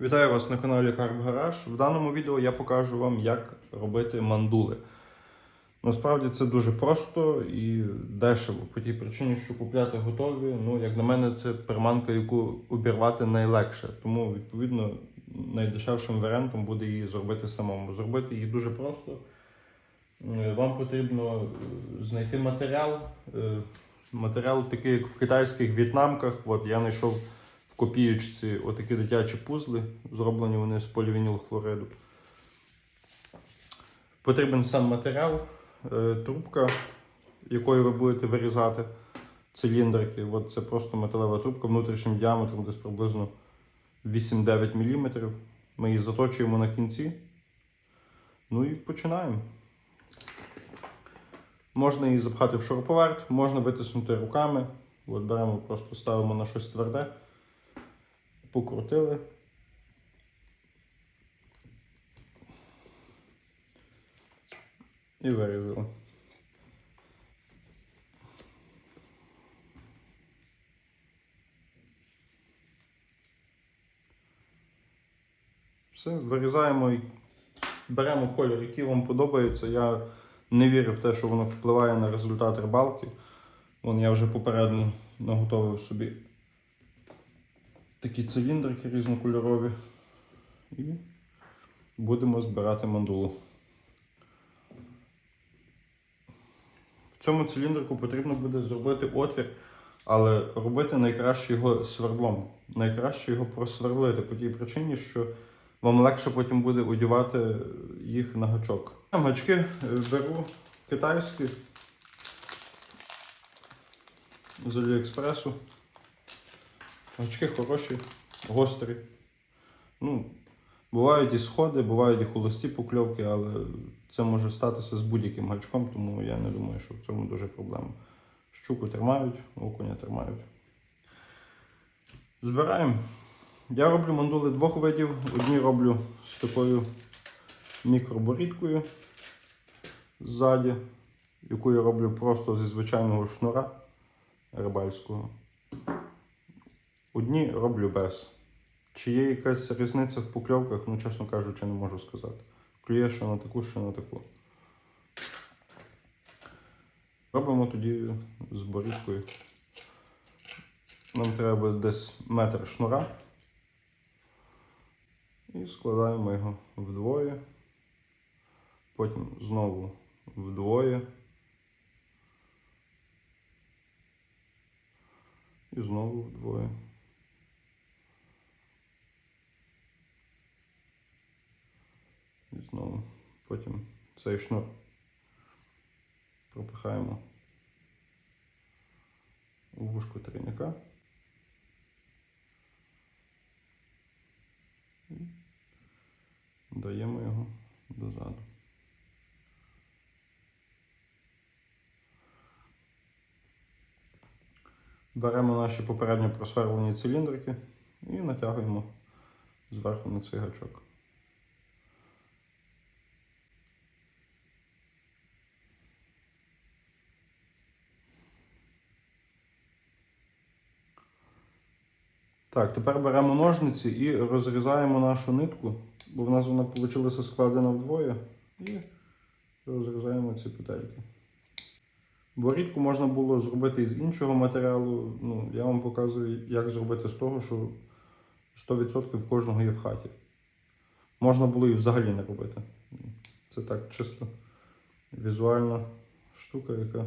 Вітаю вас на каналі Карп Гараж. В даному відео я покажу вам, як робити мандули. Насправді це дуже просто і дешево, по тій причині, що купляти готові. Ну, як на мене, це приманка, яку обірвати найлегше. Тому, відповідно, найдешевшим варіантом буде її зробити самому. Зробити її дуже просто. Вам потрібно е, знайти матеріал. Е, Матеріал такий, як в китайських в'єтнамках. От я знайшов копіючці отакі дитячі пузли, зроблені вони з полівінілхлориду. Потрібен сам матеріал, е, трубка, якою ви будете вирізати циліндрики. От це просто металева трубка внутрішнім діаметром десь приблизно 8-9 мм. Ми її заточуємо на кінці. Ну і починаємо. Можна її запхати в шуруповерт, можна витиснути руками. От беремо, просто ставимо на щось тверде, покрутили. І вирізали. Все, вирізаємо і беремо колір, який вам подобається. Я не вірю в те, що воно впливає на результат рибалки. Вон я вже попередньо наготовив собі такі циліндрики різнокольорові. І будемо збирати мандулу. В цьому циліндрику потрібно буде зробити отвір, але робити найкраще його свердлом. Найкраще його просверлити по тій причині, що вам легше потім буде одягати їх на гачок. Гачки е, беру китайські з Аліекспресу. Гачки хороші, гострі. Ну, бувають і сходи, бувають і холості покльовки, але це може статися з будь-яким гачком, тому я не думаю, що в цьому дуже проблема. Щуку тримають, окуня тримають. Збираємо. Я роблю мандули двох видів. Одні роблю з такою мікроборідкою ззаді, яку я роблю просто зі звичайного шнура рибальського. Одні роблю без. Чи є якась різниця в покльовках, ну, чесно кажучи, не можу сказати. Клює, що на таку, що на таку. Робимо тоді з борідкою. Нам треба десь метр шнура. І складаємо його вдвоє. Потім знову вдвоє. І знову вдвоє. І знову. Потім цей шнур пропихаємо у вушку трійника. І даємо його дозаду. Беремо наші попередньо просверлені циліндрики і натягуємо зверху на цей гачок. Так, тепер беремо ножниці і розрізаємо нашу нитку, бо в нас вона вийшла складена вдвоє. І розрізаємо ці петельки. Борідку можна було зробити із іншого матеріалу. Ну, я вам показую, як зробити з того, що 100% в кожного є в хаті. Можна було і взагалі не робити. Це так чисто візуальна штука, яка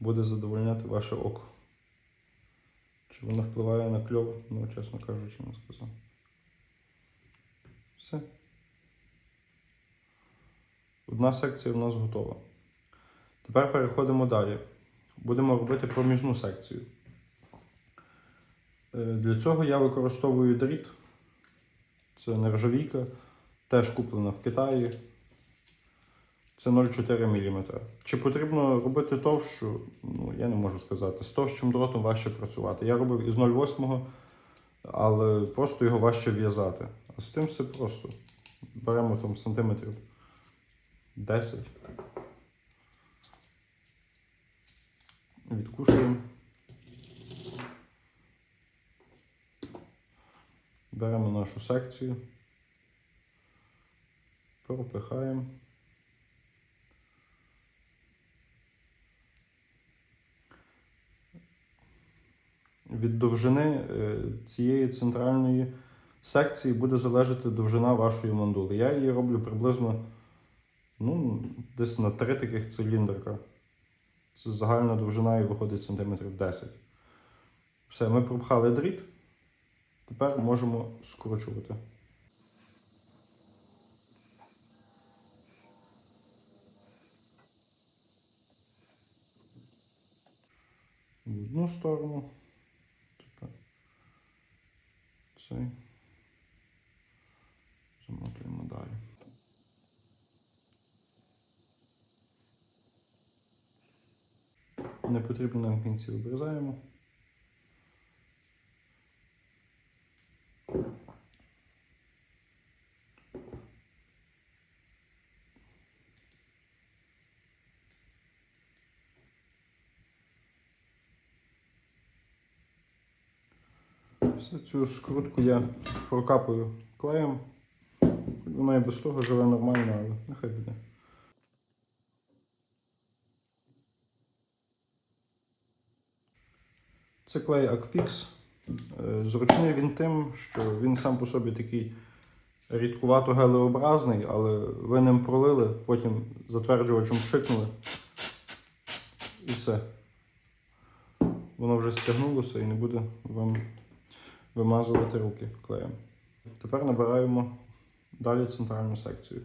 буде задовольняти ваше око. Чи вона впливає на кльов, ну, чесно кажучи, не сказав. Все. Одна секція в нас готова. Тепер переходимо далі. Будемо робити проміжну секцію. Е, Для цього я використовую дріт. Це нержавійка, теж куплена в Китаї. Це 0,4 мм. Чи потрібно робити товщу? Ну, я не можу сказати. З товщим дротом важче працювати. Я робив із 0,8, але просто його важче в'язати. А з тим все просто. Беремо там сантиметрів 10. Відкушуємо. Беремо нашу секцію, пропихаємо. Від довжини е, цієї центральної секції буде залежати довжина вашої мандули. Я її роблю приблизно ну, десь на три таких циліндрика. Це загальна довжина і виходить сантиметрів 10. Все, ми пропхали дріт. Тепер можемо скручувати. В одну сторону. Тепер цей. Замотуємо далі. Не потрібно нам кінці обрізаємо. Все цю скрутку я прокапую клеєм. Вона і без того живе нормально, але нехай буде. Це клей Акфікс. Е, Зручний він тим, що він сам по собі такий рідкувато гелеобразний, але ви ним пролили, потім затверджувачем пшикнули. І все. Воно вже стягнулося і не буде вам вимазувати руки клеєм. Тепер набираємо далі центральну секцію.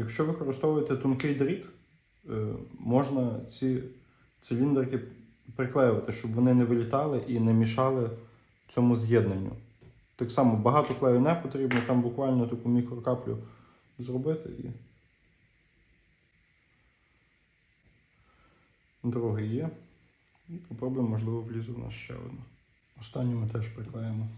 Якщо використовуєте тонкий дріт, е, можна ці циліндрики приклеювати, щоб вони не вилітали і не мішали цьому з'єднанню. Так само багато клею не потрібно, там буквально таку мікрокаплю зробити і. Другий є. І попробуємо, можливо, влізе в нас ще одна. Останню ми теж приклеїмо.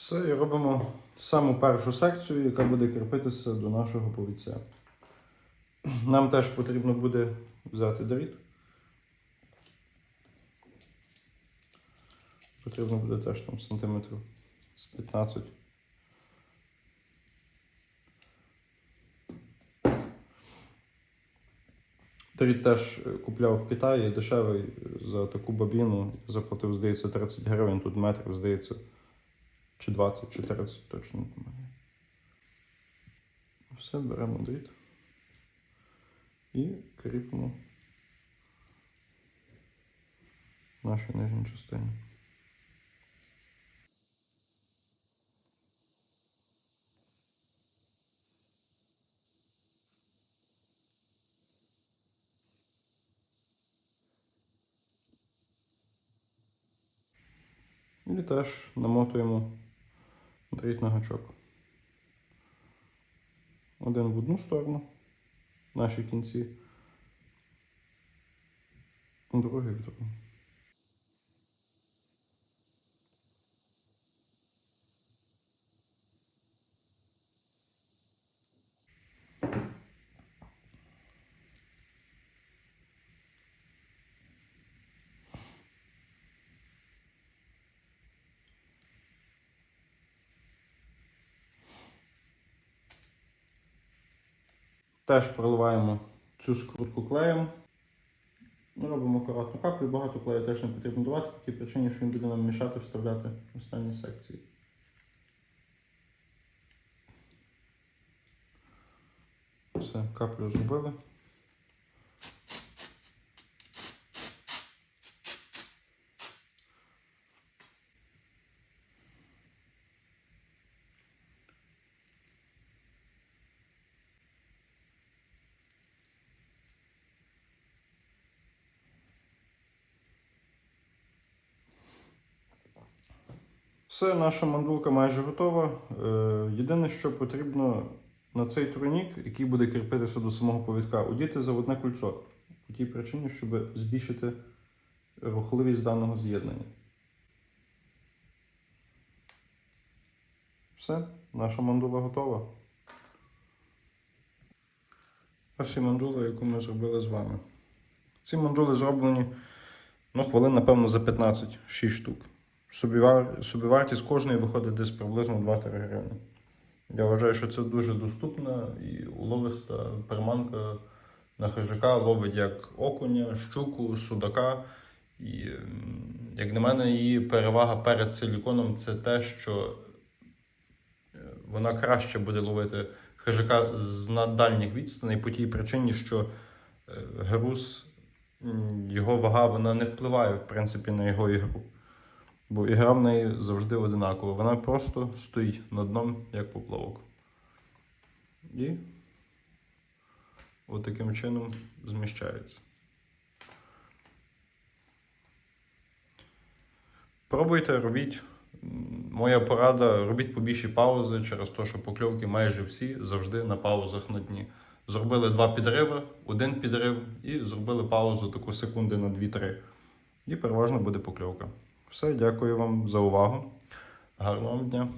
Все, і робимо саму першу секцію, яка буде кріпитися до нашого повідця. Нам теж потрібно буде взяти дріт. Потрібно буде теж там сантиметрів з 15. Дріт теж е, купляв в Китаї дешевий за таку бабіну. Заплатив, здається, 30 гривень, тут метрів, здається, чи 20, чи 30, точно не пам'ятаю. Все, беремо дріт і кріпимо нашу нижню частину. І теж намотуємо дріт на гачок. Один в одну сторону, наші кінці, другий в другу. Теж проливаємо цю скрутку клеєм. Ну, Робимо акуратну каплю, багато клею теж не потрібно давати, по тій причині, що він буде нам мішати вставляти останні секції. Все, каплю зробили. Все, наша мандулка майже готова. Е, Єдине, що потрібно на цей турнік, який буде кріпитися до самого повідка, одіти заводне кольцо. По тій причині, щоб збільшити рухливість даного з'єднання. Все, наша мандула готова. Ось і мандула, яку ми зробили з вами. Ці мандули зроблені, ну, хвилин, напевно, за 15, 6 штук. Собівар... Собівартість кожної виходить десь приблизно 2-3 гривні. Я вважаю, що це дуже доступна і уловиста приманка на хижака ловить як окуня, щуку, судака. І, як на мене, її перевага перед силіконом це те, що е, вона краще буде ловити хижака з на дальніх відстаней по тій причині, що е, груз, його вага вона не впливає в принципі на його ігру. Бо ігра в неї завжди одинакова. Вона просто стоїть над дном, як поплавок. І от чином зміщається. Пробуйте, робіть. Моя порада: робіть побільші паузи через те, що покльовки майже всі завжди на паузах на дні. Зробили два підриви, один підрив і зробили паузу таку секунди на 2-3. І переважно буде покльовка. Все, дякую вам за увагу. Гарного дня!